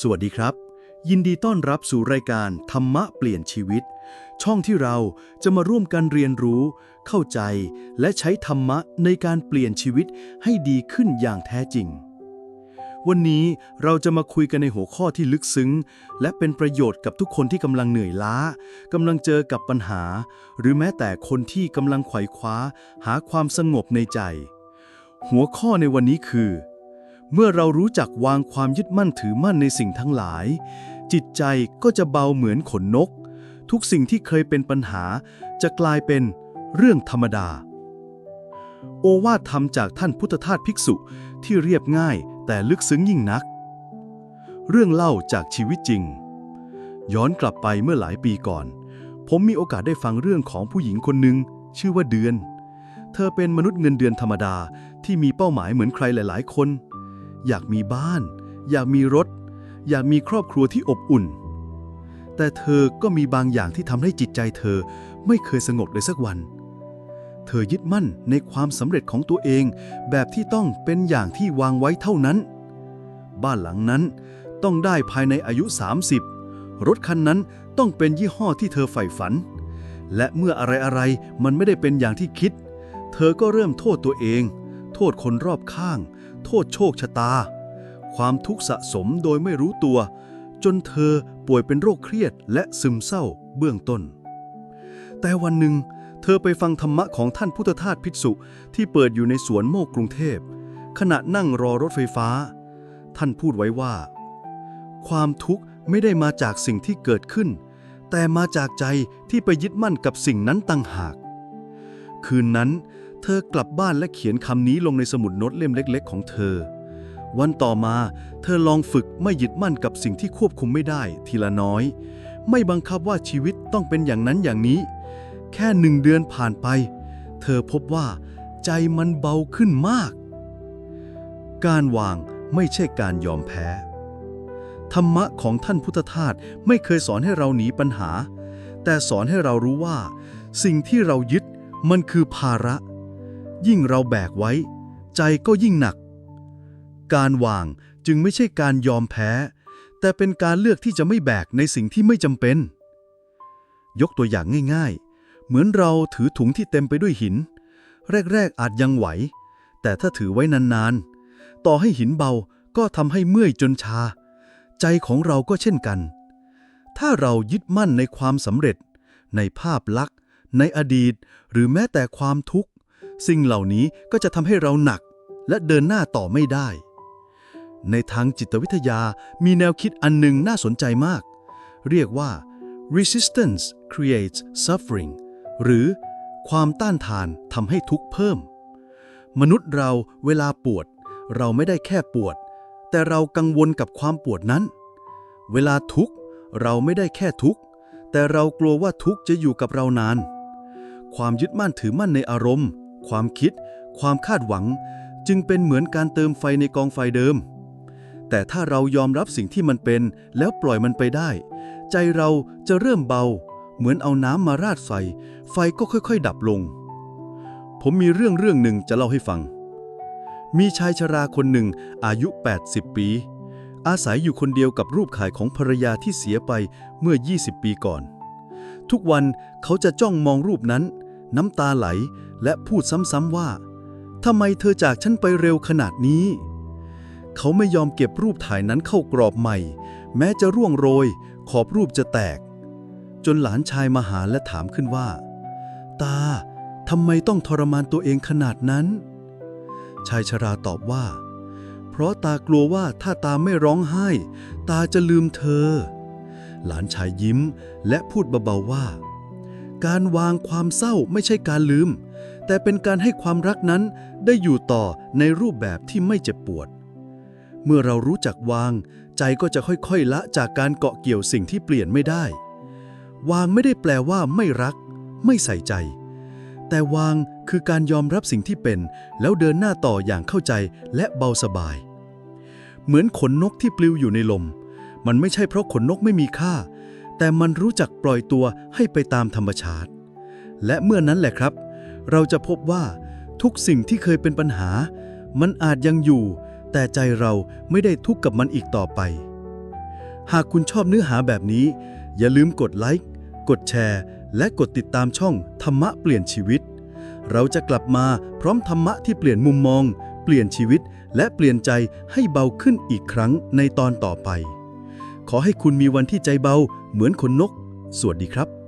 สวัสดีครับ ยินดีต้อนรับสู่รายการธรรมะเปลี่ยนชีวิต ช่องที่เราจะมาร่วมกันเรียนรู้ เข้าใจและใช้ธรรมะในการเปลี่ยนชีวิตให้ดีขึ้นอย่างแท้จริง วันนี้เราจะมาคุยกันในหัวข้อที่ลึกซึ้ง และเป็นประโยชน์กับทุกคนที่กำลังเหนื่อยล้ากำลังเจอกับปัญหา หรือแม้แต่คนที่กำลังไขว่คว้า หาความสงบในใจ หัวข้อในวันนี้คือ เมื่อเรารู้จักวางความยึดมั่นถือมั่นในสิ่งทั้งหลาย จิตใจก็จะเบาเหมือนขนนก ทุกสิ่งที่เคยเป็นปัญหาจะกลายเป็นเรื่องธรรมดา โอวาทธรรมจากท่านพุทธทาสภิกษุที่เรียบง่ายแต่ลึกซึ้งยิ่งนัก เรื่องเล่าจากชีวิตจริง ย้อนกลับไปเมื่อหลายปีก่อน ผมมีโอกาสได้ฟังเรื่องของผู้หญิงคนหนึ่งชื่อว่าเดือน เธอเป็นมนุษย์เงินเดือนธรรมดาที่มีเป้าหมายเหมือนใครหลาย ๆ คน อยากมีบ้าน อยากมีรถ อยากมีครอบครัวที่อบอุ่น แต่เธอก็มีบางอย่างที่ทำให้จิตใจเธอไม่เคยสงบเลยสักวัน เธอยึดมั่นในความสำเร็จของตัวเองแบบที่ต้องเป็นอย่างที่วางไว้เท่านั้น บ้านหลังนั้นต้องได้ภายในอายุ 30 รถคันนั้นต้องเป็นยี่ห้อที่เธอใฝ่ฝัน และเมื่ออะไรๆมันไม่ได้เป็นอย่างที่คิด เธอก็เริ่มโทษตัวเอง โทษคนรอบข้าง โทษโชคชะตา ความทุกข์สะสมโดยไม่รู้ตัว จนเธอป่วยเป็นโรคเครียดและซึมเศร้าเบื้องต้น แต่วันหนึ่ง เธอไปฟังธรรมะของท่านพุทธทาสภิกษุที่เปิดอยู่ในสวนโมกกรุงเทพ ขณะนั่งรอรถไฟฟ้า ท่านพูดไว้ว่า ความทุกข์ไม่ได้มาจากสิ่งที่เกิดขึ้น แต่มาจากใจที่ไปยึดมั่นกับสิ่งนั้นต่างหาก คืนนั้น เธอกลับบ้านและเขียนคำนี้ลงในสมุดโน้ตเล่มเล็ก ๆ ของเธอ วันต่อมาเธอลองฝึกไม่ยึดมั่นกับสิ่งที่ควบคุมไม่ได้ทีละน้อย ไม่บังคับว่าชีวิตต้องเป็นอย่างนั้นอย่างนี้ แค่หนึ่งเดือนผ่านไป เธอพบว่า ใจมันเบาขึ้นมาก การวางไม่ใช่การยอมแพ้ ธรรมะของท่านพุทธทาสไม่เคยสอนให้เราหนีปัญหา แต่สอนให้เรารู้ว่า สิ่งที่เรายึดมันคือภาระ ยิ่งเราแบกไว้ ใจก็ยิ่งหนัก การวางจึงไม่ใช่การยอมแพ้ แต่เป็นการเลือกที่จะไม่แบกในสิ่งที่ไม่จำเป็น ยกตัวอย่างง่าย ๆ เหมือนเราถือถุงที่เต็มไปด้วยหิน แรก ๆ อาจยังไหว แต่ถ้าถือไว้นานๆ ต่อให้หินเบาก็ทำให้เมื่อยจนชา ใจของเราก็เช่นกัน ถ้าเรายึดมั่นในความสำเร็จ ในภาพลักษณ์ ในอดีต หรือแม้แต่ความทุกข์ สิ่งเหล่านี้ก็จะทำให้เราหนักและเดินหน้าต่อไม่ได้ ในทางจิตวิทยามีแนวคิดอันหนึ่งน่าสนใจมาก เรียกว่า resistance creates suffering หรือความต้านทานทำให้ทุกข์เพิ่ม มนุษย์เราเวลาปวด เราไม่ได้แค่ปวด แต่เรากังวลกับความปวดนั้น เวลาทุกข์เราไม่ได้แค่ทุกข์ แต่เรากลัวว่าทุกข์จะอยู่กับเรานาน ความยึดมั่นถือมั่นในอารมณ์ ความคิด ความคาดหวัง จึงเป็นเหมือนการเติมไฟในกองไฟเดิม แต่ถ้าเรายอมรับสิ่งที่มันเป็น แล้วปล่อยมันไปได้ ใจเราจะเริ่มเบา เหมือนเอาน้ำมาราดไฟไฟก็ค่อยๆ ดับลง ผมมีเรื่องเรื่องหนึ่งจะเล่าให้ฟัง มีชายชราคนหนึ่งอายุ 80 ปี อาศัยอยู่คนเดียวกับรูปขายของภรรยาที่เสียไปเมื่อ 20 ปีก่อนทุกวันเขาจะจ้องมองรูปนั้น น้ำตาไหล และพูดซ้ำๆว่าทำไมเธอจากฉันไปเร็วขนาดนี้ เขาไม่ยอมเก็บรูปถ่ายนั้นเข้ากรอบใหม่ แม้จะร่วงโรย ขอบรูปจะแตก จนหลานชายมาหาและถามขึ้นว่า ตาทำไมต้องทรมานตัวเองขนาดนั้น ชายชราตอบว่า เพราะตากลัวว่าถ้าตาไม่ร้องไห้ ตาจะลืมเธอ หลานชายยิ้มและพูดเบาๆว่า การวางความเศร้าไม่ใช่การลืม แต่เป็นการให้ความรักนั้นได้อยู่ต่อในรูปแบบที่ไม่เจ็บปวด เมื่อเรารู้จักวาง ใจก็จะค่อยๆละจากการเกาะเกี่ยวสิ่งที่เปลี่ยนไม่ได้ วางไม่ได้แปลว่าไม่รัก ไม่ใส่ใจ แต่วางคือการยอมรับสิ่งที่เป็น แล้วเดินหน้าต่ออย่างเข้าใจและเบาสบาย เหมือนขนนกที่ปลิวอยู่ในลม มันไม่ใช่เพราะขนนกไม่มีค่า แต่มันรู้จักปล่อยตัวให้ไปตามธรรมชาติ และเมื่อนั้นแหละครับ เราจะพบว่าทุกสิ่งที่เคยเป็นปัญหา มันอาจยังอยู่ แต่ใจเราไม่ได้ทุกข์กับมันอีกต่อไป หากคุณชอบเนื้อหาแบบนี้ อย่าลืมกดไลค์ กดแชร์ และกดติดตามช่องธรรมะเปลี่ยนชีวิต เราจะกลับมาพร้อมธรรมะที่เปลี่ยนมุมมอง เปลี่ยนชีวิต และเปลี่ยนใจให้เบาขึ้นอีกครั้งในตอนต่อไป ขอให้คุณมีวันที่ใจเบาเหมือนขนนก สวัสดีครับ